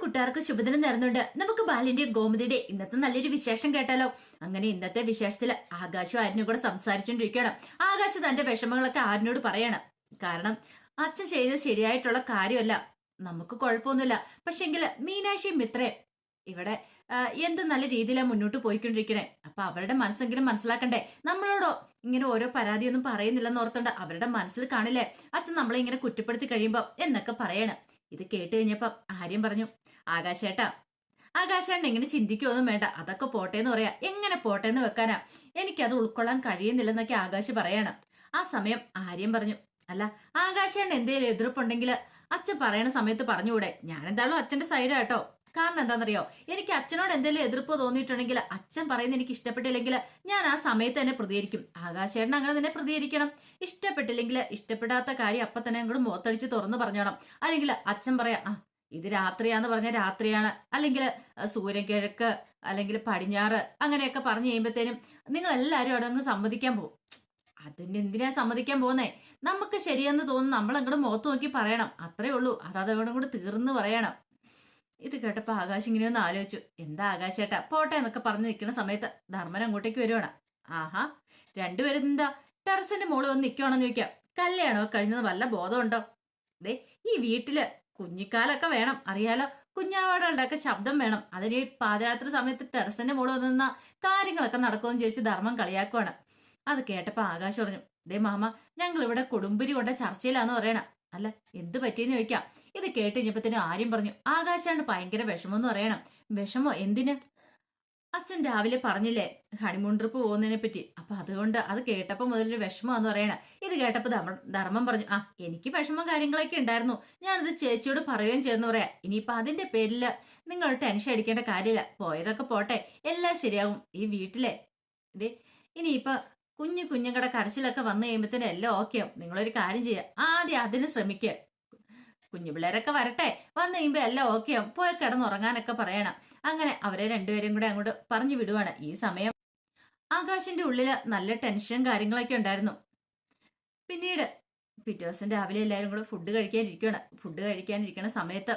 കൂട്ടുകാർക്ക് ശുഭദിനം നേർന്നുണ്ട്. നമുക്ക് ബാലിന്റെയും ഗോമതിയുടെ ഇന്നത്തെ നല്ലൊരു വിശേഷം കേട്ടാലോ? അങ്ങനെ ഇന്നത്തെ വിശേഷത്തിൽ ആകാശം ആരിനും കൂടെ സംസാരിച്ചുകൊണ്ടിരിക്കുകയാണ് ആകാശ് തന്റെ വിഷമങ്ങളൊക്കെ ആരിനോട് പറയണം. കാരണം അച്ഛൻ ചെയ്തത് ശരിയായിട്ടുള്ള കാര്യമല്ല. നമുക്ക് കുഴപ്പമൊന്നുമില്ല. പക്ഷെങ്കിൽ മീനാക്ഷിയും മിത്രേ ഇവിടെ എന്ത് നല്ല രീതിയിലാണ് മുന്നോട്ട് പോയിക്കൊണ്ടിരിക്കണേ? അപ്പൊ അവരുടെ മനസ്സെങ്കിലും മനസ്സിലാക്കണ്ടേ? നമ്മളോടോ ഇങ്ങനെ ഓരോ പരാതിയൊന്നും പറയുന്നില്ലെന്ന് ഓർത്തോണ്ട് അവരുടെ മനസ്സിൽ കാണില്ലേ? അച്ഛൻ നമ്മളെ ഇങ്ങനെ കുറ്റപ്പെടുത്തി കഴിയുമ്പോ എന്നൊക്കെ പറയണം. ഇത് കേട്ട് കഴിഞ്ഞപ്പോ ആര്യം പറഞ്ഞു ആകാശേട്ടാ. ആകാശേട്ടൻ എങ്ങനെ ചിന്തിക്കുമൊന്നും വേണ്ട. അതൊക്കെ പോട്ടെ എന്ന് പറയാ. എങ്ങനെ പോട്ടെ എന്ന് വെക്കാനാ? എനിക്കത് ഉൾക്കൊള്ളാൻ കഴിയുന്നില്ലെന്നൊക്കെ ആകാശ് പറയണം. ആ സമയം ആര്യം പറഞ്ഞു അല്ല ആകാശേട്ടൻ എന്തേലും എതിർപ്പുണ്ടെങ്കിൽ അച്ഛൻ പറയണ സമയത്ത് പറഞ്ഞുകൂടെ. ഞാൻ എന്തായാലും അച്ഛന്റെ സൈഡ് കേട്ടോ കാരണം എന്താണെന്നറിയോ എനിക്ക് അച്ഛനോട് എന്തെങ്കിലും എതിർപ്പ് തോന്നിയിട്ടുണ്ടെങ്കിൽ അച്ഛൻ പറയുന്നത് എനിക്ക് ഇഷ്ടപ്പെട്ടില്ലെങ്കിൽ ഞാൻ ആ സമയത്ത് തന്നെ പ്രതികരിക്കും. ആകാശേട്ടൻ അങ്ങനെ തന്നെ പ്രതികരിക്കണം. ഇഷ്ടപ്പെട്ടില്ലെങ്കിൽ ഇഷ്ടപ്പെടാത്ത കാര്യം അപ്പൊ തന്നെ അങ്ങോട്ട് മുഖത്തടിച്ച് തുറന്നു പറഞ്ഞോണം. അല്ലെങ്കിൽ അച്ഛൻ പറയാം ആ ഇത് രാത്രിയാന്ന് പറഞ്ഞാൽ രാത്രിയാണ്. അല്ലെങ്കിൽ സൂര്യൻ കിഴക്ക് അല്ലെങ്കിൽ പടിഞ്ഞാറ് അങ്ങനെയൊക്കെ പറഞ്ഞു കഴിയുമ്പോഴത്തേനും നിങ്ങൾ എല്ലാവരും അവിടെ അങ്ങ് സമ്മതിക്കാൻ പോകും അതിന് എന്തിനാ സമ്മതിക്കാൻ പോകുന്നേ? നമുക്ക് ശരിയെന്ന് തോന്നുന്നു നമ്മൾ അങ്ങോട്ട് മുഖത്ത് നോക്കി പറയണം. അത്രേ ഉള്ളൂ. അത് അതോടും കൂടെ തീർന്ന് പറയണം. ഇത് കേട്ടപ്പോൾ ആകാശ് ഇങ്ങനെ ഒന്ന് ആലോചിച്ചു. എന്താ ആകാശേട്ടാ പോട്ടെ എന്നൊക്കെ പറഞ്ഞു നിൽക്കുന്ന സമയത്ത് ധർമ്മൻ അങ്ങോട്ടേക്ക് വരുവാണ്. ആഹാ രണ്ടുപേരും എന്താ ടെറസിന്റെ മുകളിൽ വന്ന് നിൽക്കുവാണെന്ന് ചോദിക്കാം. കല്യാണോ കഴിഞ്ഞത് വല്ല ബോധമുണ്ടോ? ദേ ഈ വീട്ടിൽ കുഞ്ഞിക്കാലൊക്കെ വേണം. അറിയാലോ? കുഞ്ഞാവാടുകളുടെയൊക്കെ ശബ്ദം വേണം. അതിന് പാതിരാത്രി സമയത്ത് ടെറസിന്റെ മുകളിൽ നിന്ന കാര്യങ്ങളൊക്കെ നടക്കുമെന്ന് ചോദിച്ച് ധർമ്മം കളിയാക്കുവാണ്. അത് കേട്ടപ്പോ ആകാശം പറഞ്ഞു ദേ മാമ ഞങ്ങൾ ഇവിടെ കുടുംബരി കൊണ്ട ചർച്ചയിലാന്ന് പറയണ. അല്ല എന്ത് പറ്റിയെന്ന് ചോദിക്കാം. ഇത് കേട്ട് കഴിഞ്ഞപ്പത്തിന് ആര്യം പറഞ്ഞു. ആകാശാണ് ഭയങ്കര വിഷമം എന്ന് പറയണം. വിഷമോ എന്തിന്? അച്ഛൻ രാവിലെ പറഞ്ഞില്ലേ ഹണിമൂൺ ട്രിപ്പ് പോകുന്നതിനെ പറ്റി. അപ്പൊ അതുകൊണ്ട് അത് കേട്ടപ്പോ മുതലൊരു വിഷമമാന്ന് പറയണ. ഇത് കേട്ടപ്പോ ധർമ്മം പറഞ്ഞു ആ എനിക്ക് വിഷമം കാര്യങ്ങളൊക്കെ ഉണ്ടായിരുന്നു. ഞാനത് ചേച്ചിയോട് പറയുകയും ചെയ്യുന്നു പറയാ. ഇനിയിപ്പൊ അതിന്റെ പേരിൽ നിങ്ങൾ ടെൻഷൻ അടിക്കേണ്ട കാര്യമില്ല. പോയതൊക്കെ പോട്ടെ. എല്ലാം ശരിയാകും. ഈ വീട്ടിലെ ഇതേ ഇനിയിപ്പൊ കുഞ്ഞു കുഞ്ഞുങ്ങളുടെ കരച്ചിലൊക്കെ വന്നു കഴിയുമ്പത്തേനും എല്ലാം ഓക്കെയാവും നിങ്ങളൊരു കാര്യം ചെയ്യുക ആദ്യം അതിന് ശ്രമിക്കുക കുഞ്ഞു പിള്ളേരൊക്കെ വരട്ടെ. വന്നു കഴിയുമ്പോ എല്ലാം ഓക്കെയാവും പോയി കിടന്നുറങ്ങാനൊക്കെ പറയണം. അങ്ങനെ അവരെ രണ്ടുപേരും കൂടെ അങ്ങോട്ട് പറഞ്ഞു വിടുവാണ്. ഈ സമയം ആകാശിന്റെ ഉള്ളിൽ നല്ല ടെൻഷൻ കാര്യങ്ങളൊക്കെ ഉണ്ടായിരുന്നു. പിന്നീട് പിറ്റേ ദിവസം രാവിലെ എല്ലാവരും കൂടെ ഫുഡ് കഴിക്കാനിരിക്കുകയാണ് ഫുഡ് കഴിക്കാനിരിക്കുന്ന സമയത്ത്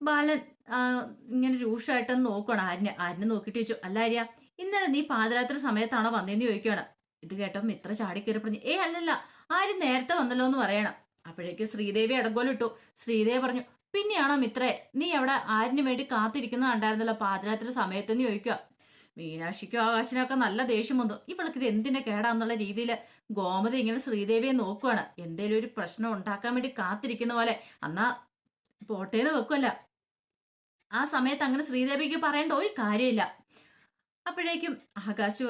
ബാലൻ ഇങ്ങനെ രൂക്ഷമായിട്ടൊന്ന് നോക്കുകയാണ് ആരിനെ ആരിനെ നോക്കിയിട്ട് ചോദിച്ചു അല്ല ആര്യ ഇന്നലെ നീ പാതിരാത്രി സമയത്താണോ വന്നതെന്ന് ചോദിക്കുകയാണ് ഇത് കേട്ടപ്പോൾ ഇത്ര ചാടിക്കേറി പറഞ്ഞു ഏ അല്ലല്ല ആരും നേരത്തെ വന്നല്ലോ എന്ന് പറയണം. അപ്പോഴേക്ക് ശ്രീദേവി അടങ്കോലിട്ടു ശ്രീദേവി പറഞ്ഞു പിന്നെയാണോ മിത്രേ നീ അവിടെ ആരിനു വേണ്ടി കാത്തിരിക്കുന്ന കണ്ടായിരുന്നല്ലോ പാതിരാത്രി നീ ചോദിക്കുക. മീനാക്ഷിക്കും ആകാശിനൊക്കെ നല്ല ദേഷ്യം വന്നു. ഇവൾക്ക് ഇത് എന്തിന്റെ കേടാന്നുള്ള രീതിയിൽ ഗോമതി ഇങ്ങനെ ശ്രീദേവിയെ നോക്കുവാണ്. എന്തേലും ഒരു പ്രശ്നം ഉണ്ടാക്കാൻ വേണ്ടി കാത്തിരിക്കുന്ന പോലെ. അന്നാ പോട്ടേന്ന് വെക്കുമല്ല ആ സമയത്ത് അങ്ങനെ ശ്രീദേവിക്ക് പറയേണ്ട ഒരു കാര്യമില്ല. അപ്പോഴേക്കും ആകാശ്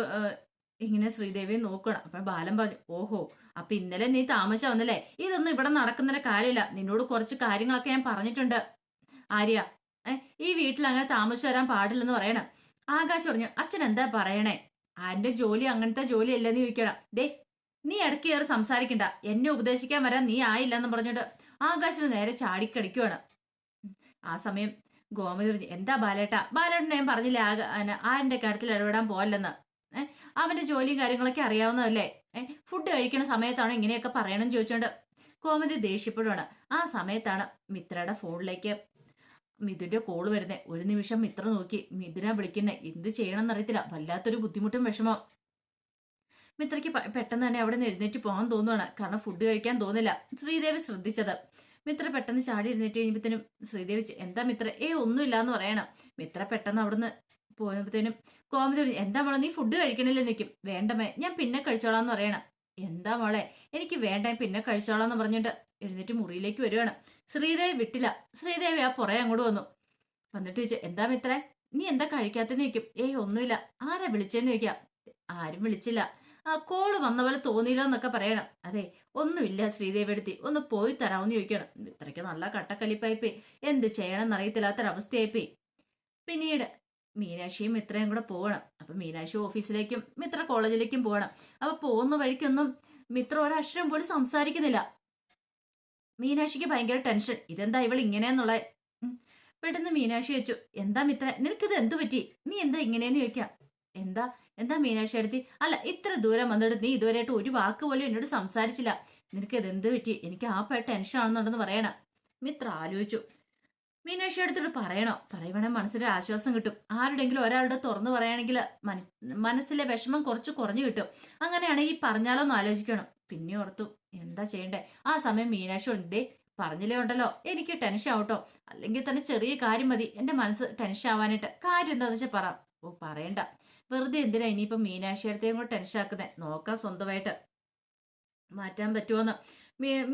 ഇങ്ങനെ ശ്രീദേവി നോക്കണം. അപ്പൊ ബാലൻ പറഞ്ഞു ഓഹോ അപ്പൊ ഇന്നലെ നീ താമസം വന്നല്ലേ ഇതൊന്നും ഇവിടെ നടക്കുന്നതിന്റെ കാര്യമില്ല. നിന്നോട് കുറച്ച് കാര്യങ്ങളൊക്കെ ഞാൻ പറഞ്ഞിട്ടുണ്ട്. ആര്യ ഈ വീട്ടിൽ അങ്ങനെ താമസിച്ചു വരാൻ പാടില്ലെന്ന് പറയണം. ആകാശ് പറഞ്ഞു അച്ഛൻ എന്താ പറയണേ? ആന്റെ ജോലി അങ്ങനത്തെ ജോലി അല്ലെന്ന് ചോദിക്കണം. ദേ നീ ഇടയ്ക്ക് കയറി സംസാരിക്കണ്ട. എന്നെ ഉപദേശിക്കാൻ വരാൻ നീ ആയില്ലെന്ന് പറഞ്ഞിട്ട്. ആകാശിന് നേരെ ചാടിക്കടിക്കുവാണ്. ആ സമയം ഗോമതി എന്താ ബാലേട്ട? ബാലേട്ടൻ ഞാൻ പറഞ്ഞില്ലേ ആക ആരിന്റെ കാര്യത്തിൽ ഇടപെടാൻ പോകല്ലെന്ന് ഏഹ് അവന്റെ ജോലിയും കാര്യങ്ങളൊക്കെ അറിയാവുന്നതല്ലേ? ഏഹ് ഫുഡ് കഴിക്കണ സമയത്താണ് ഇങ്ങനെയൊക്കെ പറയണമെന്ന് ചോദിച്ചോണ്ട് കോമതി ദേഷ്യപ്പെടുവാണ്. ആ സമയത്താണ് മിത്രയുടെ ഫോണിലേക്ക് മിഥുന്റെ കോൾ വരുന്നത് ഒരു നിമിഷം മിത്ര നോക്കി. മിഥുന വിളിക്കുന്നത് എന്ത് ചെയ്യണമെന്ന് അറിയത്തില്ല വല്ലാത്തൊരു ബുദ്ധിമുട്ടും വിഷമം മിത്രയ്ക്ക് പെട്ടെന്ന് തന്നെ അവിടെ നിന്ന് എഴുന്നേറ്റ് പോകാൻ തോന്നുവാണ്. കാരണം ഫുഡ് കഴിക്കാൻ തോന്നില്ല. ശ്രീദേവി ശ്രദ്ധിച്ചത്. മിത്ര പെട്ടെന്ന് ചാടി എഴുന്നേറ്റ് കഴിഞ്ഞപ്പോഴത്തേനും ശ്രീദേവി എന്താ മിത്ര? ഏ ഒന്നുമില്ല എന്ന് പറയണം. മിത്ര പെട്ടെന്ന് അവിടുന്ന് പോയപ്പോഴത്തേനും കോമതി എന്താ മോളെ നീ ഫുഡ് കഴിക്കണില്ല? നിൽക്കും വേണ്ടമേ ഞാൻ പിന്നെ കഴിച്ചോളാം എന്ന് പറയണം. എന്താ മോളെ എനിക്ക് വേണ്ട പിന്നെ കഴിച്ചോളാം എന്ന് പറഞ്ഞിട്ട് എഴുന്നേറ്റ് മുറിയിലേക്ക് വരുവാണ്. ശ്രീദേവി വിട്ടില്ല. ശ്രീദേവി ആ പുറേ അങ്ങോട്ട് വന്നു. വന്നിട്ട് ചോദിച്ചു എന്താ മിത്രേ നീ എന്താ കഴിക്കാത്തെന്ന് ചോദിക്കും. ഏയ് ഒന്നുമില്ല. ആരാ വിളിച്ചേന്ന് ചോദിക്കാം. ആരും വിളിച്ചില്ല. ആ കോൾ വന്ന പോലെ തോന്നിയില്ല എന്നൊക്കെ പറയണം. അതെ ഒന്നുമില്ല ശ്രീദേവി എടുത്തി ഒന്ന് പോയി തരാമെന്ന് ചോദിക്കണം. ഇത്രയ്ക്ക് നല്ല കട്ടക്കലിപ്പായിപ്പോയി. എന്ത് ചെയ്യണമെന്ന് അറിയത്തില്ലാത്തൊരവസ്ഥയായിപ്പോയി. പിന്നീട് മീനാക്ഷിയും മിത്രയും കൂടെ പോകണം. അപ്പൊ മീനാക്ഷി ഓഫീസിലേക്കും മിത്ര കോളേജിലേക്കും പോകണം. അപ്പൊ പോകുന്ന വഴിക്കൊന്നും മിത്ര ഒരക്ഷരം പോലും സംസാരിക്കുന്നില്ല. മീനാക്ഷിക്ക് ഭയങ്കര ടെൻഷൻ. ഇതെന്താ ഇവൾ ഇങ്ങനെയെന്നുള്ള. പെട്ടെന്ന് മീനാക്ഷി ചോദിച്ചു എന്താ മിത്ര നിനക്കിത് എന്തു പറ്റി? നീ എന്താ ഇങ്ങനെയെന്ന് ചോദിക്കാം? എന്താ? എന്താ മീനാക്ഷി എടുത്തി? അല്ല ഇത്ര ദൂരം വന്നിട്ട് നീ ഇതുവരെയായിട്ട് ഒരു വാക്ക് പോലും എന്നോട് സംസാരിച്ചില്ല. നിനക്ക് ഇത് എന്ത് പറ്റി? എനിക്ക് ആ ടെൻഷൻ ആണെന്നുണ്ടെന്ന് പറയണം. മിത്ര ആലോചിച്ചു. മീനാക്ഷി എടുത്തിട്ട് പറയണോ? പറയുവാണെങ്കിൽ മനസ്സിലൊരു ആശ്വാസം കിട്ടും. ആരുടെങ്കിലും ഒരാളുടെ തുറന്നു പറയുകയാണെങ്കിൽ മനസ്സിലെ വിഷമം കുറച്ച് കുറഞ്ഞു കിട്ടും. അങ്ങനെയാണെങ്കിൽ പറഞ്ഞാലോന്ന് ആലോചിക്കണം. പിന്നെ ഓർത്തു എന്താ ചെയ്യണ്ടേ? ആ സമയം മീനാക്ഷി എന്തേ പറഞ്ഞില്ലേ ഉണ്ടല്ലോ. എനിക്ക് ടെൻഷൻ ആവട്ടോ അല്ലെങ്കിൽ തന്നെ ചെറിയ കാര്യം മതി. എന്റെ മനസ്സ് ടെൻഷൻ ആവാനായിട്ട്. കാര്യം എന്താന്ന് വെച്ചാൽ പറ. ഓ പറയണ്ട. വെറുതെ എന്തിനാ ഇനിയിപ്പം മീനാക്ഷി അടുത്തേയും കൂടെ ടെൻഷൻ ആക്കുന്നേ? നോക്കാം സ്വന്തമായിട്ട്. മാറ്റാൻ പറ്റുമോന്ന്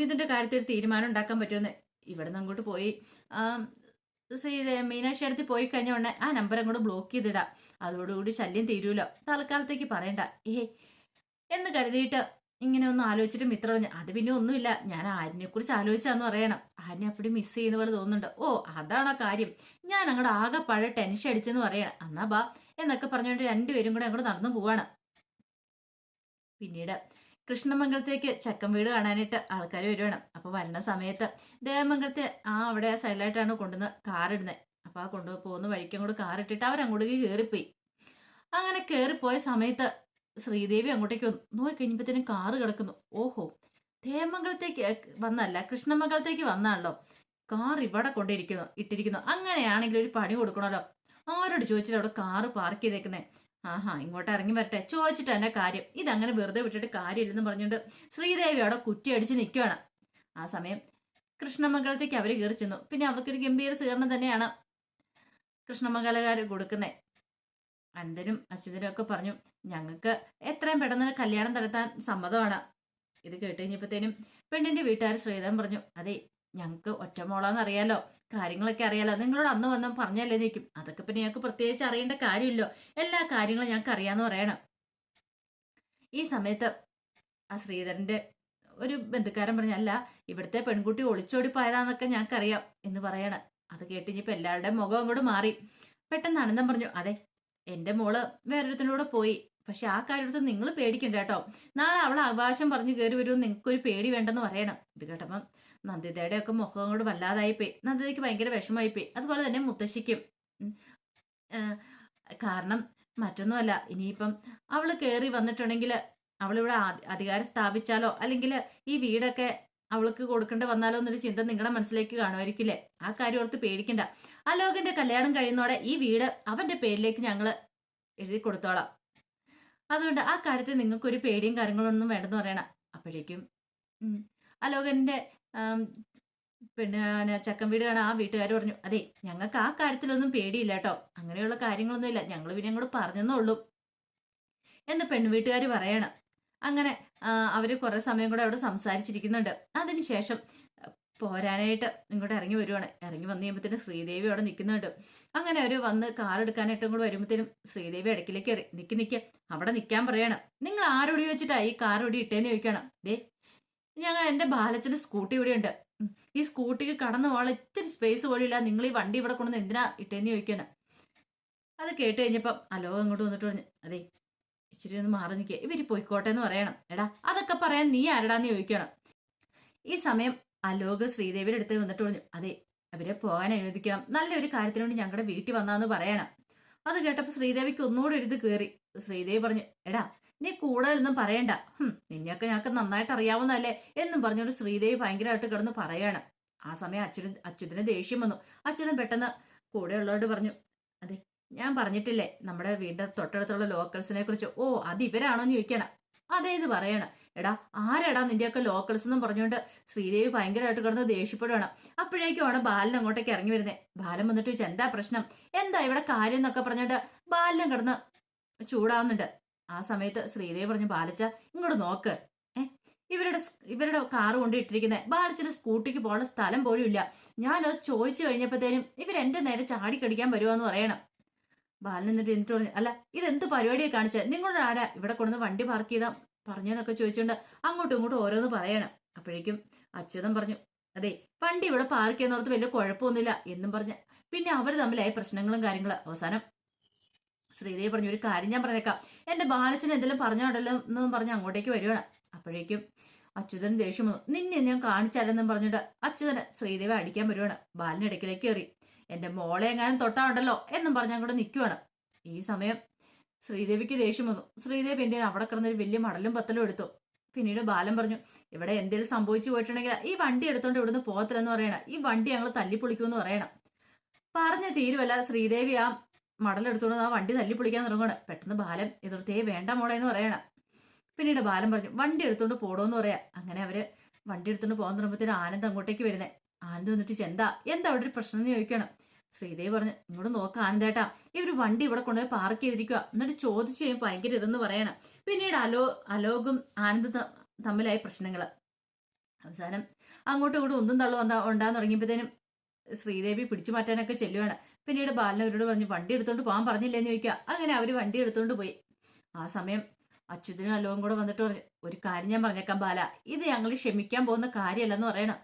ഇതിന്റെ കാര്യത്തിൽ ഒരു തീരുമാനം ഉണ്ടാക്കാൻ പറ്റുമെന്ന് ഇവിടെ നിന്ന് അങ്ങോട്ട് പോയി. മീനാക്ഷി അടുത്ത് പോയി കഴിഞ്ഞ ഉടനെ ആ നമ്പർ അങ്ങോട്ട് ബ്ലോക്ക് ചെയ്തിടാം. അതോടുകൂടി ശല്യം തീരൂല. തൽക്കാലത്തേക്ക് പറയണ്ട. ഏ എന്ന് കരുതിയിട്ട് ഇങ്ങനെ ഒന്ന് ആലോചിച്ചിട്ട് മിത്ര പറഞ്ഞു അത് പിന്നെ ഒന്നുമില്ല. ഞാൻ ആരിനെ കുറിച്ച് ആലോചിച്ചാന്ന് പറയണം. ആരിനെ അപ്പടി മിസ് ചെയ്യുന്ന പോലെ തോന്നുന്നുണ്ട്. ഓ അതാണ് ആ കാര്യം. ഞാൻ അങ്ങോട്ട് ആകെ പഴയ ടെൻഷൻ അടിച്ചെന്ന് പറയണം. എന്നാ ബാ എന്നൊക്കെ പറഞ്ഞുകൊണ്ട് രണ്ടുപേരും കൂടെ അങ്ങോട്ട് നടന്നു പോവാണ്. പിന്നീട് കൃഷ്ണമംഗലത്തേക്ക് ചക്കം വീട് കാണാനായിട്ട് ആൾക്കാർ വരുവാണ്. അപ്പൊ വരണ സമയത്ത് ദേവമംഗലത്തെ ആ അവിടെ സൈഡിലായിട്ടാണ് കൊണ്ടുവന്ന് കാറിടുന്നത് അപ്പൊ ആ കൊണ്ടു പോകുന്ന വഴിക്കും കൂടെ കാറിട്ടിട്ട് അവരങ്ങോട്ടേക്ക് കയറിപ്പോയി അങ്ങനെ കയറിപ്പോയ സമയത്ത് ശ്രീദേവി അങ്ങോട്ടേക്ക് വന്നു. നോക്കി കാറ് കിടക്കുന്നു. ഓഹോ ദേവമംഗലത്തേക്ക് വന്നല്ല കൃഷ്ണമംഗലത്തേക്ക് വന്നാണല്ലോ. കാർ ഇവിടെ കൊണ്ടിരിക്കുന്നു ഇട്ടിരിക്കുന്നു. അങ്ങനെയാണെങ്കിൽ ഒരു പണി കൊടുക്കണമല്ലോ. ആരോട് ചോദിച്ചിട്ട് അവിടെ കാറ് പാർക്ക് ചെയ്തേക്കുന്നേ? ആഹാ ഇങ്ങോട്ട് ഇറങ്ങി വരട്ടെ. ചോദിച്ചിട്ട് എന്റെ കാര്യം. ഇതങ്ങനെ വെറുതെ വിട്ടിട്ട് കാര്യമില്ലെന്ന് പറഞ്ഞുകൊണ്ട് ശ്രീദേവി അവിടെ കുറ്റിയടിച്ച് നിൽക്കുകയാണ് ആ സമയം കൃഷ്ണമംഗലത്തേക്ക് അവർ കയറി ചെന്നു. പിന്നെ അവർക്കൊരു ഗംഭീര സ്വീകരണം തന്നെയാണ് കൃഷ്ണമംഗലകാർ കൊടുക്കുന്നത് അനന്തനും അച്യുതനും ഒക്കെ പറഞ്ഞു ഞങ്ങൾക്ക് എത്രയും പെട്ടെന്ന് കല്യാണം നടത്താൻ സമ്മതമാണ്. ഇത് കേട്ട് കഴിഞ്ഞപ്പോഴത്തേനും പെണ്ണിന്റെ വീട്ടുകാർ ശ്രീധരൻ പറഞ്ഞു അതെ ഞങ്ങൾക്ക് ഒറ്റമോളാന്നറിയാലോ. കാര്യങ്ങളൊക്കെ അറിയാലോ. നിങ്ങളോട് അന്ന് വന്ന് പറഞ്ഞല്ലേ നിൽക്കും അതൊക്കെ പിന്നെ ഞങ്ങൾക്ക് പ്രത്യേകിച്ച് അറിയേണ്ട കാര്യമില്ലോ. എല്ലാ കാര്യങ്ങളും ഞങ്ങൾക്ക് അറിയാന്ന് പറയണം. ഈ സമയത്ത് ആ ശ്രീധരന്റെ ഒരു ബന്ധുക്കാരൻ പറഞ്ഞ അല്ല ഇവിടുത്തെ പെൺകുട്ടി ഒളിച്ചോടി പോയതാന്നൊക്കെ ഞങ്ങൾക്കറിയാം എന്ന് പറയണ. അത് കേട്ട് ഇനിയിപ്പോൾ എല്ലാവരുടെയും മുഖം അങ്ങോട്ട് മാറി. പെട്ടെന്ന് അനന്തം പറഞ്ഞു അതെ എന്റെ മോൾ വേറൊരുത്തിനൂടെ പോയി. പക്ഷെ ആ കാര്യത്തിൽ നിങ്ങൾ പേടിക്കണ്ട കേട്ടോ. നാളെ അവളെ അവകാശം പറഞ്ഞു കയറി വരുമെന്ന് നിങ്ങൾക്കൊരു പേടി വേണ്ടെന്ന് പറയണം. ഇത് കേട്ടപ്പം നന്ദിതയുടെ ഒക്കെ മുഖം കൊണ്ട് വല്ലാതായി പോയി നന്ദിതയ്ക്ക് ഭയങ്കര വിഷമമായി പോയി അതുപോലെ തന്നെ മുത്തശ്ശിക്കും. കാരണം മറ്റൊന്നുമല്ല. ഇനിയിപ്പം അവൾ കയറി വന്നിട്ടുണ്ടെങ്കിൽ അവളിവിടെ അധികാരം സ്ഥാപിച്ചാലോ? അല്ലെങ്കിൽ ഈ വീടൊക്കെ അവൾക്ക് കൊടുക്കേണ്ട വന്നാലോ എന്നൊരു ചിന്ത നിങ്ങളുടെ മനസ്സിലേക്ക് കാണുമായിരിക്കില്ലേ? ആ കാര്യം ഓർത്ത് പേടിക്കണ്ട. അലോകന്റെ കല്യാണം കഴിയുന്നോടെ ഈ വീട് അവന്റെ പേരിലേക്ക് ഞങ്ങൾ എഴുതി കൊടുത്തോളാം. അതുകൊണ്ട് ആ കാര്യത്തിൽ നിങ്ങൾക്കൊരു പേടിയും കാര്യങ്ങളൊന്നും വേണ്ടെന്ന് പറയണം. അപ്പോഴേക്കും അലോകന്റെ പിന്നെ ചക്കൻ വീട് കാണാൻ ആ വീട്ടുകാർ പറഞ്ഞു അതെ ഞങ്ങൾക്ക് ആ കാര്യത്തിലൊന്നും പേടിയില്ല കേട്ടോ അങ്ങനെയുള്ള കാര്യങ്ങളൊന്നും ഇല്ല ഞങ്ങൾ പിന്നെ അങ്ങോട്ട് പറഞ്ഞെന്നേ ഉള്ളൂ. എന്ന് പെൺവീട്ടുകാർ പറയണം. അങ്ങനെ അവർ കുറെ സമയം കൂടെ അവിടെ സംസാരിച്ചിരിക്കുന്നുണ്ട്. അതിനുശേഷം പോരാനായിട്ട് ഇങ്ങോട്ട് ഇറങ്ങി വരുവാണ്. ഇറങ്ങി വന്നു കഴിയുമ്പോഴത്തേനും ശ്രീദേവി അവിടെ നിൽക്കുന്നുണ്ട്. അങ്ങനെ അവർ വന്ന് കാർ എടുക്കാനായിട്ട് കൂടെ വരുമ്പോഴത്തേനും ശ്രീദേവി ഇടയ്ക്കിലേക്ക് കയറി. നിൽക്കി നിൽക്കുക അവിടെ നിൽക്കാൻ പറയണം. നിങ്ങൾ ആരോടി വെച്ചിട്ടാണ് ഈ കാർ ഓടി ഇട്ടേന്ന് ചോദിക്കണം? ദേ ഞങ്ങൾ എന്റെ ബാലച്ചന്റെ സ്കൂട്ടി ഇവിടെ ഉണ്ട് ഈ സ്കൂട്ടിക്ക് കടന്നു പോകാൻ ഇത്തിരി സ്പേസ് പോലില്ല നിങ്ങൾ ഈ വണ്ടി ഇവിടെ കൊണ്ടുവന്ന് എന്തിനാ ഇട്ടേന്ന് ചോദിക്കണം. അത് കേട്ട് കഴിഞ്ഞപ്പം അലോകം അങ്ങോട്ട് വന്നിട്ട് പറഞ്ഞു അതെ ഇച്ചിരി ഒന്ന് മാറി നിൽക്കുക ഇവർ പോയിക്കോട്ടെ എന്ന് പറയണം. എടാ അതൊക്കെ പറയാൻ നീ ആരടാന്ന് ചോദിക്കണം. ഈ സമയം അലോക് ശ്രീദേവിയുടെ അടുത്ത് വന്നിട്ട് പറഞ്ഞു അതെ അവരെ പോകാൻ അനുവദിക്കണം. നല്ലൊരു കാര്യത്തിന് വേണ്ടി ഞങ്ങളുടെ വീട്ടിൽ വന്നാന്ന് പറയണം. അത് കേട്ടപ്പോൾ ശ്രീദേവിക്ക് ഒന്നുകൂടെ എഴുതി കയറി ശ്രീദേവി പറഞ്ഞു എടാ നീ കൂടുതലൊന്നും പറയണ്ട. നിന്നെയൊക്കെ ഞങ്ങൾക്ക് നന്നായിട്ട് അറിയാവുന്നതല്ലേ എന്നും പറഞ്ഞൊരു ശ്രീദേവി ഭയങ്കരമായിട്ട് കിടന്ന് പറയാണ്. ആ സമയം അച്യുതൻ അച്യുതന് ദേഷ്യം വന്നു. അച്യുതൻ പെട്ടെന്ന് കൂടെയുള്ളവരോട് പറഞ്ഞു അതെ ഞാൻ പറഞ്ഞിട്ടില്ലേ നമ്മുടെ വീടിന്റെ തൊട്ടടുത്തുള്ള ലോക്കൽസിനെ കുറിച്ച്? ഓ അത് ഇവരാണോ എന്ന് ചോദിക്കണം അതേത് പറയണം. എടാ ആരെടാ നിന്റെയൊക്കെ ലോക്കൽസ് എന്നും പറഞ്ഞുകൊണ്ട് ശ്രീദേവി ഭയങ്കരമായിട്ട് കിടന്ന് ദേഷ്യപ്പെടുവാണ്. അപ്പോഴേക്കുമാണ് ബാലൻ അങ്ങോട്ടേക്ക് ഇറങ്ങി വരുന്നത് ബാലൻ വന്നിട്ട് ചോദിച്ചാൽ എന്താ പ്രശ്നം? എന്താ ഇവിടെ കാര്യം? എന്നൊക്കെ പറഞ്ഞുകൊണ്ട് ബാലനും കിടന്ന് ചൂടാവുന്നുണ്ട്. ആ സമയത്ത് ശ്രീദേവി പറഞ്ഞു ബാലച്ച ഇങ്ങോട്ട് നോക്ക്. ഏ ഇവരുടെ ഇവരുടെ കാറ് കൊണ്ട് ഇട്ടിരിക്കുന്നത് ബാലച്ചന്റെ സ്കൂട്ടിക്ക് പോകാനുള്ള സ്ഥലം പോലും ഇല്ല. ഞാനത് ചോദിച്ചു കഴിഞ്ഞപ്പോഴത്തേനും ഇവരെന്റെ നേരെ ചാടിക്കടിക്കാൻ വരുവാന്ന് പറയണം. ബാലൻ എന്നിട്ട് എന്നിട്ട് പറഞ്ഞു അല്ല ഇതെന്ത് പരിപാടിയാണ് കാണിച്ചത് നിങ്ങളുടെ ആരാ? ഇവിടെ കൊണ്ടുവന്ന് വണ്ടി പാർക്ക് ചെയ്താ പറഞ്ഞെന്നൊക്കെ ചോദിച്ചുകൊണ്ട് അങ്ങോട്ടും ഇങ്ങോട്ടും ഓരോന്ന് പറയണം. അപ്പോഴേക്കും അച്യുതം പറഞ്ഞു അതെ വണ്ടി ഇവിടെ പാർക്ക് ചെയ്യുന്നോർത്ത് വലിയ കുഴപ്പമൊന്നുമില്ല എന്നും പറഞ്ഞ്. പിന്നെ അവർ തമ്മിലായ പ്രശ്നങ്ങളും കാര്യങ്ങളും. അവസാനം ശ്രീദേവി പറഞ്ഞു ഒരു കാര്യം ഞാൻ പറഞ്ഞേക്കാം. എന്റെ ബാലച്ചൻ എന്തെങ്കിലും പറഞ്ഞോണ്ടല്ലോ എന്ന് പറഞ്ഞ് അങ്ങോട്ടേക്ക് വരുവാണ്. അപ്പോഴേക്കും അച്യുതൻ ദേഷ്യം വന്നു. നിന്നെ ഞാൻ കാണിച്ചാലെന്നും പറഞ്ഞിട്ട് അച്യുതന് ശ്രീദേവി അടിക്കാൻ വരുവാണ്. ബാലിന് ഇടയ്ക്കിലേക്ക് കയറി എന്റെ മോളെ എങ്ങാനും തൊട്ടാണ്ടല്ലോ എന്നും പറഞ്ഞ് അങ്ങോട്ട് നിൽക്കുവാണ് ഈ സമയം ശ്രീദേവിക്ക് ദേഷ്യം വന്നു. ശ്രീദേവി എന്തെങ്കിലും അവിടെ കിടന്നൊരു വലിയ മടലും പത്തലും എടുത്തു. പിന്നീട് ബാലൻ പറഞ്ഞു ഇവിടെ എന്തെങ്കിലും സംഭവിച്ചു പോയിട്ടുണ്ടെങ്കിൽ ഈ വണ്ടി എടുത്തോണ്ട് ഇവിടുന്ന് പോകത്തില്ലെന്ന് പറയണം. ഈ വണ്ടി ഞങ്ങൾ തല്ലിപ്പൊളിക്കുമെന്ന് പറയണം. പറഞ്ഞ തീരുവല്ല ശ്രീദേവി ആ മടലെടുത്തോണ്ട് ആ വണ്ടി തല്ലി പൊളിക്കാൻ തുടങ്ങണം പെട്ടെന്ന് ബാലം എതിർത്തേ വേണ്ട മോളെ എന്ന് പറയണം. പിന്നീട് ബാലം പറഞ്ഞു വണ്ടി എടുത്തോണ്ട് പോടോന്ന് പറയാ. അങ്ങനെ അവർ വണ്ടി എടുത്തോണ്ട് പോകാൻ തുടങ്ങുമ്പോഴത്തേനും ആനന്ദ് അങ്ങോട്ടേക്ക് വരുന്നേ. ആനന്ദ് വന്നിട്ട് ചെന്താ എന്താ അവിടെ ഒരു പ്രശ്നം എന്ന് ചോദിക്കണം? ശ്രീദേവി പറഞ്ഞു ഇങ്ങോട്ട് നോക്ക ആനന്ദേട്ടാ ഇവർ വണ്ടി ഇവിടെ കൊണ്ടുപോയി പാർക്ക് ചെയ്തിരിക്കുക എന്നിട്ട് ചോദിച്ചു കഴിയുമ്പോൾ ഭയങ്കര ഇതെന്ന് പറയണം. പിന്നീട് അലോ അലോകും ആനന്ദ് തമ്മിലായ പ്രശ്നങ്ങൾ അവസാനം അങ്ങോട്ടും ഇങ്ങോട്ടും ഒന്നും തള്ളു വന്നാ ഉണ്ടാകാൻ തുടങ്ങിയപ്പോഴത്തേനും ശ്രീദേവി പിടിച്ചു മാറ്റാനൊക്കെ ചെല്ലുവാണ്. പിന്നീട് ബാലൻ അവരോട് പറഞ്ഞു വണ്ടി എടുത്തോണ്ട് പോകാൻ പറഞ്ഞില്ലേന്ന് ചോദിക്കുക അങ്ങനെ അവർ വണ്ടി എടുത്തോണ്ട് പോയി. ആ സമയം അച്യുതനും അലോകം കൂടെ വന്നിട്ട് പറഞ്ഞു ഒരു കാര്യം ഞാൻ പറഞ്ഞേക്കാം ബാല. ഇത് ഞങ്ങൾ ക്ഷമിക്കാൻ പോകുന്ന കാര്യമല്ലെന്ന് പറയണം.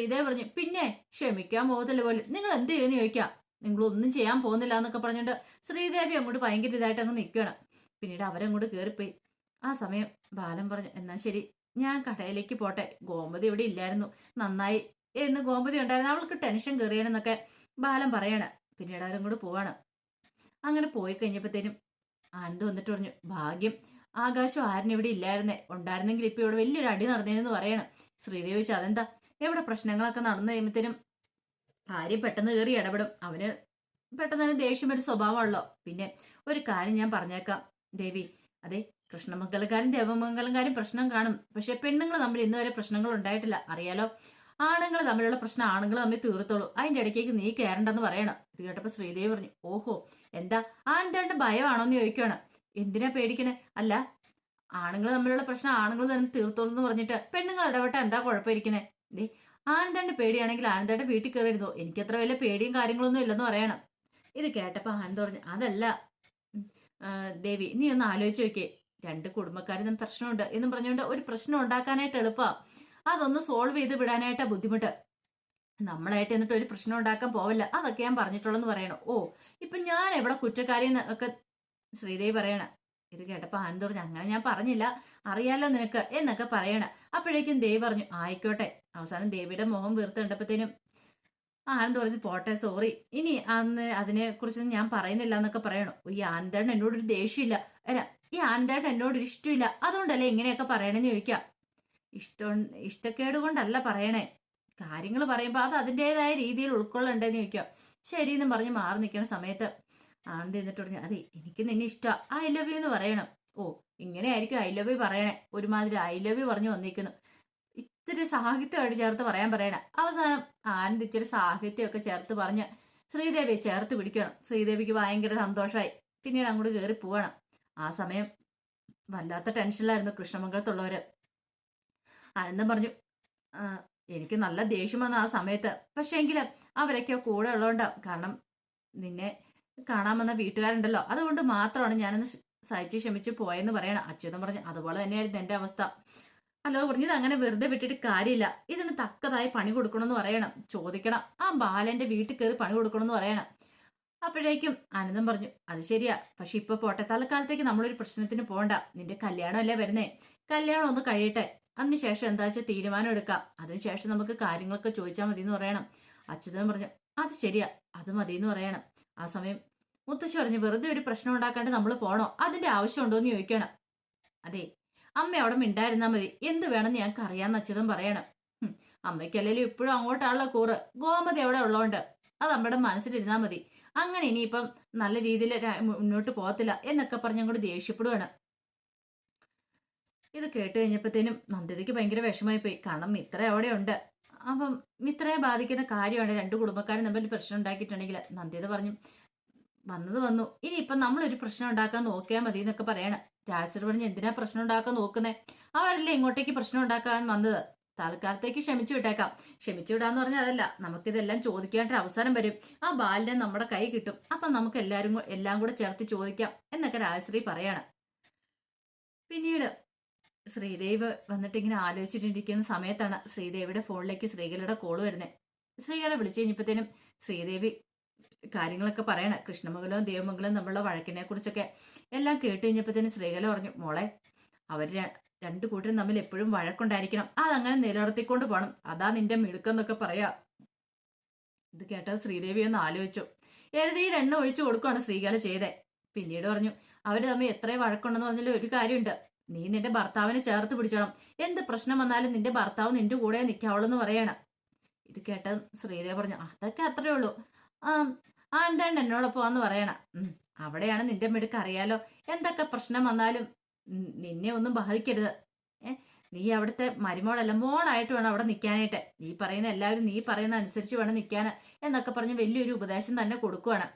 ഇതേ പറഞ്ഞു പിന്നെ ക്ഷമിക്കാൻ പോകത്തില്ല പോലും നിങ്ങൾ എന്ത് ചെയ്യുമെന്ന് ചോദിക്കാം. നിങ്ങൾ ഒന്നും ചെയ്യാൻ പോകുന്നില്ല എന്നൊക്കെ പറഞ്ഞുകൊണ്ട് ശ്രീദേവി അങ്ങോട്ട് ഭയങ്കര ഇതായിട്ട് അങ്ങ് നിൽക്കുകയാണ് പിന്നീട് അവരങ്ങോട്ട് കയറിപ്പോയി ആ സമയം ബാലൻ പറഞ്ഞു എന്നാ ശരി ഞാൻ കടയിലേക്ക് പോട്ടെ. ഗോമതി ഇവിടെ ഇല്ലായിരുന്നു. നന്നായി. എന്ന് ഗോമതി ഉണ്ടായിരുന്നു. അവൾക്ക് ടെൻഷൻ കയറിയണെന്നൊക്കെ ബാലൻ പറയാണ്. പിന്നീട് അവരും കൂടെ പോവാണ്. അങ്ങനെ പോയി കഴിഞ്ഞപ്പോഴത്തേനും ആനന്ദ് വന്നിട്ട് പറഞ്ഞു ഭാഗ്യം ആകാശം ആരും ഇവിടെ ഇല്ലായിരുന്നേ. ഉണ്ടായിരുന്നെങ്കിൽ ഇപ്പൊ ഇവിടെ വലിയൊരു അടി നടന്നേന്ന് പറയണം. ശ്രീദേവി ചോദിച്ചു അതെന്താ? എവിടെ പ്രശ്നങ്ങളൊക്കെ നടന്നു കഴിയുമ്പോഴത്തേനും ആര്യം പെട്ടെന്ന് കയറി ഇടപെടും. അവന് പെട്ടെന്ന് തന്നെ ദേഷ്യം ഒരു സ്വഭാവമുള്ളോ പിന്നെ ഒരു കാര്യം ഞാൻ പറഞ്ഞേക്കാം ദേവി. അതെ കൃഷ്ണമംഗലക്കാരും ദേവമംഗലക്കാരും പ്രശ്നം കാണും. പക്ഷെ പെണ്ണുങ്ങൾ തമ്മിൽ ഇന്നുവരെ പ്രശ്നങ്ങൾ ഉണ്ടായിട്ടില്ല. അറിയാലോ? ആണുങ്ങൾ തമ്മിലുള്ള പ്രശ്നം ആണുങ്ങൾ തമ്മിൽ തീർത്തോളൂ. അതിന്റെ ഇടയ്ക്കേക്ക് നീ കയറണ്ടെന്ന് പറയണം. ഇത് കേട്ടപ്പോ ശ്രീദേവി പറഞ്ഞു ഓഹോ എന്താ ആനന്ദേണ്ട ഭയമാണോന്ന് ചോദിക്കുകയാണ് എന്തിനാ പേടിക്കണേ? അല്ല ആണുങ്ങൾ തമ്മിലുള്ള പ്രശ്നം ആണുങ്ങൾ തന്നെ തീർത്തോളൂ എന്ന് പറഞ്ഞിട്ട് പെണ്ണുങ്ങൾ ഇടപെട്ട എന്താ കുഴപ്പമിരിക്കുന്നേ ദേ ആനന്ദന്റെ പേടിയാണെങ്കിൽ ആനന്ദന്റെ വീട്ടിൽ കയറിയിരുന്നോ എനിക്ക് അത്ര വലിയ പേടിയും കാര്യങ്ങളൊന്നും ഇല്ലെന്ന് പറയണം. ഇത് കേട്ടപ്പോ ആനന്ദ് പറഞ്ഞു അതല്ല ദേവി നീ ഒന്ന് ആലോചിച്ച് നോക്കിയേ. രണ്ട് കുടുംബക്കാരും പ്രശ്നമുണ്ട് എന്നും പറഞ്ഞുകൊണ്ട് ഒരു പ്രശ്നം ഉണ്ടാക്കാനായിട്ട് എളുപ്പാ. അതൊന്ന് സോൾവ് ചെയ്ത് വിടാനായിട്ടാ ബുദ്ധിമുട്ട്. നമ്മളായിട്ട് എന്നിട്ട് ഒരു പ്രശ്നം ഉണ്ടാക്കാൻ പോവില്ല. അതൊക്കെ ഞാൻ പറഞ്ഞിട്ടുള്ളെന്ന് പറയണം. ഓ ഇപ്പൊ ഞാൻ എവിടെ കുറ്റക്കാരി ഒക്കെ ശ്രീദേവി പറയണ? ഇത് കേട്ടപ്പോ ആനന്ദ് പറഞ്ഞു അങ്ങനെ ഞാൻ പറഞ്ഞില്ല. അറിയാലോ നിനക്ക് എന്നൊക്കെ പറയണ. അപ്പോഴേക്കും ദേവി പറഞ്ഞു ആയിക്കോട്ടെ. അവസാനം ദേവിയുടെ മുഖം വീർത്ത് കണ്ടപ്പോഴത്തേനും ആനന്ദ് പറഞ്ഞു പോട്ടെ സോറി ഇനി അന്ന് അതിനെ കുറിച്ച് ഞാൻ പറയുന്നില്ല എന്നൊക്കെ പറയണു. ഈ ആനന്ദേട്ടൻ എന്നോടൊരു ദേഷ്യമില്ല. അല്ല ഈ ആനന്ദേട്ടൻ എന്നോടൊരു ഇഷ്ടമില്ല അതുകൊണ്ടല്ലേ ഇങ്ങനെയൊക്കെ പറയണെന്ന് ചോദിക്കാം? ഇഷ്ടം ഇഷ്ടക്കേട് കൊണ്ടല്ല പറയണേ. കാര്യങ്ങൾ പറയുമ്പോൾ അത് അതിന്റെതായ രീതിയിൽ ഉൾക്കൊള്ളണ്ടേന്ന് ചോദിക്കാം. ശരിയെന്നും പറഞ്ഞ് മാറി നിൽക്കുന്ന സമയത്ത് ആനന്ദ് എന്നിട്ട് പറഞ്ഞു അതെ എനിക്ക് നിന്നെ ഇഷ്ടമാണ് ഐ ലവ് യു എന്ന് പറയണം. ഓ ഇങ്ങനെ ആയിരിക്കും ഐ ലവ് യു പറയണേ. ഒരുമാതിരി ഐ ലവ് യു പറഞ്ഞു വന്നിരിക്കുന്നു ഇത്തിരി സാഹിത്യമായിട്ട് ചേർത്ത് പറയാൻ പറയണ. അവസാനം ആനന്ദ് ഇച്ചിരി സാഹിത്യമൊക്കെ ചേർത്ത് പറഞ്ഞ് ശ്രീദേവിയെ ചേർത്ത് പിടിക്കണം. ശ്രീദേവിക്ക് ഭയങ്കര സന്തോഷമായി പിന്നീട് അങ്ങോട്ട് കയറി പോവണം. ആ സമയം വല്ലാത്ത ടെൻഷനിലായിരുന്നു കൃഷ്ണമംഗലത്തുള്ളവര്. ആനന്ദം പറഞ്ഞു. എനിക്ക് നല്ല ദേഷ്യം വന്ന ആ സമയത്ത്. പക്ഷെ എങ്കിലും അവരൊക്കെ കൂടെ ഉള്ളതുകൊണ്ടാവും കാരണം നിന്നെ കാണാൻ വന്ന വീട്ടുകാരുണ്ടല്ലോ. അതുകൊണ്ട് മാത്രമാണ് ഞാനൊന്ന് സഹിച്ച് ക്ഷമിച്ച് പോയെന്ന് പറയണം. അച്യുതം പറഞ്ഞു അതുപോലെ തന്നെയായിരുന്നു എന്റെ അവസ്ഥ. അല്ലോ പറഞ്ഞത് അങ്ങനെ വെറുതെ വിട്ടിട്ട് കാര്യമില്ല. ഇതിന് തക്കതായി പണി കൊടുക്കണമെന്ന് പറയണം. ചോദിക്കണം. ആ ബാലന്റെ വീട്ടിൽ കയറി പണി കൊടുക്കണമെന്ന് പറയണം. അപ്പോഴേക്കും ആനന്ദം പറഞ്ഞു അത് ശരിയാ. പക്ഷെ ഇപ്പൊ പോട്ടെ. തൽക്കാലത്തേക്ക് നമ്മളൊരു പ്രശ്നത്തിന് പോകണ്ട നിന്റെ കല്യാണം അല്ലേ വരുന്നേ? കല്യാണം ഒന്ന് കഴിയട്ടെ. അതിനുശേഷം എന്താ വെച്ചാൽ തീരുമാനം എടുക്കാം. അതിനുശേഷം നമുക്ക് കാര്യങ്ങളൊക്കെ ചോദിച്ചാൽ മതി എന്ന് പറയണം. അച്യുതൻ പറഞ്ഞു അത് ശരിയാ അത് മതി എന്ന് പറയണം. ആ സമയം മുത്തശ്ശി പറഞ്ഞു വെറുതെ ഒരു പ്രശ്നം ഉണ്ടാക്കാണ്ട് നമ്മൾ പോണോ? അതിന്റെ ആവശ്യമുണ്ടോ എന്ന് ചോദിക്കണം. അതെ അമ്മ അവിടെ മിണ്ടായിരുന്നാ മതി. എന്ത് വേണമെന്ന് ഞങ്ങൾക്ക് അറിയാന്ന് അച്യുതൻ പറയണം. അമ്മയ്ക്കല്ലെങ്കിലും ഇപ്പോഴും അങ്ങോട്ടാണല്ലോ കൂറ്. ഗോമതി അവിടെ ഉള്ളതുകൊണ്ട് അത് നമ്മുടെ മനസ്സിലിരുന്നാൽ മതി. അങ്ങനെ ഇനിയിപ്പം നല്ല രീതിയിൽ മുന്നോട്ട് പോകത്തില്ല എന്നൊക്കെ പറഞ്ഞ് അങ്ങോട്ട് ദേഷ്യപ്പെടുവാണ്. ഇത് കേട്ട് കഴിഞ്ഞപ്പോഴത്തേനും നന്ദിതയ്ക്ക് ഭയങ്കര വിഷമായി പോയി കാരണം മിത്ര അവിടെ ഉണ്ട് അപ്പം മിത്രയെ ബാധിക്കുന്ന കാര്യമാണ് രണ്ട് കുടുംബക്കാരും തമ്മിൽ പ്രശ്നം ഉണ്ടാക്കിയിട്ടുണ്ടെങ്കിൽ നന്ദിത പറഞ്ഞു വന്നത് വന്നു. ഇനി ഇനിയിപ്പം നമ്മളൊരു പ്രശ്നം ഉണ്ടാക്കാൻ നോക്കിയാൽ മതി എന്നൊക്കെ പറയണം. രാജർ പറഞ്ഞ് എന്തിനാ പ്രശ്നം ഉണ്ടാക്കാൻ നോക്കുന്നേ? അവരല്ലേ ഇങ്ങോട്ടേക്ക് പ്രശ്നം ഉണ്ടാക്കാൻ വന്നത്? തൽക്കാലത്തേക്ക് ക്ഷമിച്ചു വിട്ടേക്കാം. ക്ഷമിച്ചു വിടാന്ന് പറഞ്ഞാൽ അതല്ല നമുക്കിതെല്ലാം ചോദിക്കേണ്ട അവസരം വരും. ആ ബാലിനെ നമ്മുടെ കൈ കിട്ടും. അപ്പം നമുക്ക് എല്ലാവരും എല്ലാം കൂടെ ചേർത്ത് ചോദിക്കാം എന്നൊക്കെ രാജശ്രീ പറയാണ്. പിന്നീട് ശ്രീദേവ് വന്നിട്ട് ഇങ്ങനെ ആലോചിച്ചിട്ടിരിക്കുന്ന സമയത്താണ് ശ്രീദേവിയുടെ ഫോണിലേക്ക് ശ്രീകലയുടെ കോൾ വരുന്നത് ശ്രീകല വിളിച്ചു കഴിഞ്ഞപ്പോഴത്തേനും ശ്രീദേവി കാര്യങ്ങളൊക്കെ പറയണ. കൃഷ്ണമംഗലവും ദേവമംഗലവും തമ്മിലുള്ള വഴക്കിനെ കുറിച്ചൊക്കെ എല്ലാം കേട്ട് കഴിഞ്ഞപ്പോഴത്തേനും ശ്രീകല പറഞ്ഞു മോളെ അവർ രണ്ടു കൂട്ടരും തമ്മിൽ എപ്പോഴും വഴക്കുണ്ടായിരിക്കണം. അതങ്ങനെ നിലനിർത്തിക്കൊണ്ട് പോകണം അതാ നിന്റെ മിടുക്കെന്നൊക്കെ പറയാ. ഇത് കേട്ടത് ശ്രീദേവി ഒന്ന് ആലോചിച്ചു. എഴുതിയിൽ എണ്ണ ഒഴിച്ചു കൊടുക്കുകയാണ് ശ്രീകല ചെയ്തേ. പിന്നീട് പറഞ്ഞു അവർ തമ്മിൽ എത്ര വഴക്കുണ്ടെന്ന് പറഞ്ഞാലും ഒരു കാര്യമുണ്ട്. നീ നിന്റെ ഭർത്താവിനെ ചേർത്ത് പിടിച്ചോണം. എന്ത് പ്രശ്നം വന്നാലും നിന്റെ ഭർത്താവ് നിന്റെ കൂടെ നിൽക്കാവുള്ളൂ എന്ന് പറയണം. ഇത് കേട്ട ശ്രീദേവി പറഞ്ഞു അതൊക്കെ അത്രേ ഉള്ളൂ. ആ എന്താണ് എന്നോടൊപ്പം എന്ന് പറയണം അവിടെയാണ് നിന്റെ മിടുക്ക് അറിയാലോ. എന്തൊക്കെ പ്രശ്നം വന്നാലും നിന്നെ ഒന്നും ബാധിക്കരുത്. നീ അവിടുത്തെ മരുമോളല്ല മോളായിട്ട് വേണം അവിടെ നിൽക്കാനായിട്ട് നീ പറയുന്ന എല്ലാവരും നീ പറയുന്ന അനുസരിച്ച് വേണം നിൽക്കാൻ എന്നൊക്കെ പറഞ്ഞ് വലിയൊരു ഉപദേശം തന്നെ കൊടുക്കുവാണ്.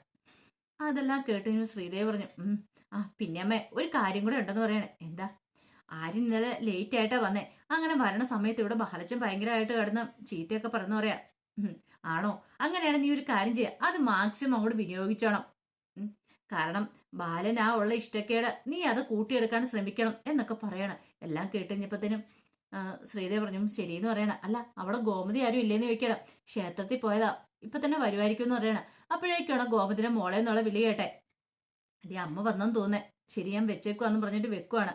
അതെല്ലാം കേട്ട് ശ്രീദേവി പറഞ്ഞു ആ പിന്നെ അമ്മേ ഒരു കാര്യം കൂടെ ഉണ്ടെന്ന് പറയണേ. എന്താ? ആരും ഇന്നലെ ലേറ്റ് ആയിട്ടാ വന്നേ. അങ്ങനെ വരണ സമയത്ത് ഇവിടെ ബാലച്ചൻ ഭയങ്കരമായിട്ട് കിടന്ന് ചീത്തയൊക്കെ പറഞ്ഞു പറയാ. ആണോ? അങ്ങനെയാണ് നീ ഒരു കാര്യം ചെയ്യുക അത് മാക്സിമം അങ്ങോട്ട് വിനിയോഗിച്ചോണം. കാരണം ബാലൻ ആ ഉള്ള ഇഷ്ടക്കേട് നീ അത് കൂട്ടിയെടുക്കാൻ ശ്രമിക്കണം എന്നൊക്കെ പറയണം. എല്ലാം കേട്ടുകഴിഞ്ഞപ്പത്തേനും ശ്രീദേവ് പറഞ്ഞു "ഉം, ശരിയെന്ന് പറയണം. അല്ല അവിടെ ഗോമതി ആരും ഇല്ലേന്ന് ചോദിക്കണം. ക്ഷേത്രത്തിൽ പോയതാ. ഇപ്പൊ തന്നെ വരുമായിരിക്കും എന്ന് പറയണം. അപ്പോഴേക്കാണ് ഗോമതിയുടെ മോളെ എന്നുള്ള വിളി കേട്ടെ. അതേ അമ്മ വന്നെന്ന് തോന്നേ ശരി ഞാൻ വെച്ചേക്കുവാന്ന് പറഞ്ഞിട്ട് വെക്കുവാണ്.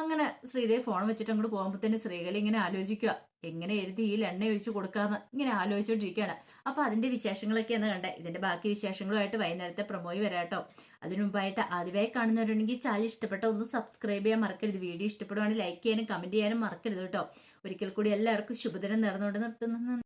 അങ്ങനെ ശ്രീദേവ് ഫോൺ വെച്ചിട്ട് അങ്ങോട്ട് പോകുമ്പോഴത്തേന് ശ്രീകലി ഇങ്ങനെ ആലോചിക്കുക എങ്ങനെ എഴുതി ഈ എണ്ണ ഒഴിച്ചു കൊടുക്കാന്ന് ഇങ്ങനെ ആലോചിച്ചുകൊണ്ടിരിക്കുകയാണ് അപ്പൊ അതിന്റെ വിശേഷങ്ങളൊക്കെ എന്ന് കണ്ടേ. ഇതിന്റെ ബാക്കി വിശേഷങ്ങളുമായിട്ട് വൈകുന്നേരത്തെ പ്രൊമോയി വരാട്ടോ അതിനു മുമ്പായിട്ട് ആദ്യമായി കാണുന്നവരുണ്ടെങ്കിൽ ചാനൽ ഇഷ്ടപ്പെട്ട ഒന്ന് സബ്സ്ക്രൈബ് ചെയ്യാൻ മറക്കരുത്. വീഡിയോ ഇഷ്ടപ്പെടുവാണെങ്കിൽ ലൈക്ക് ചെയ്യാനും കമന്റ് ചെയ്യാനും മറക്കരുത് കേട്ടോ. ഒരിക്കൽ കൂടി എല്ലാവർക്കും ശുഭദിനം നേർന്നുകൊണ്ട് നിർത്തുന്നു.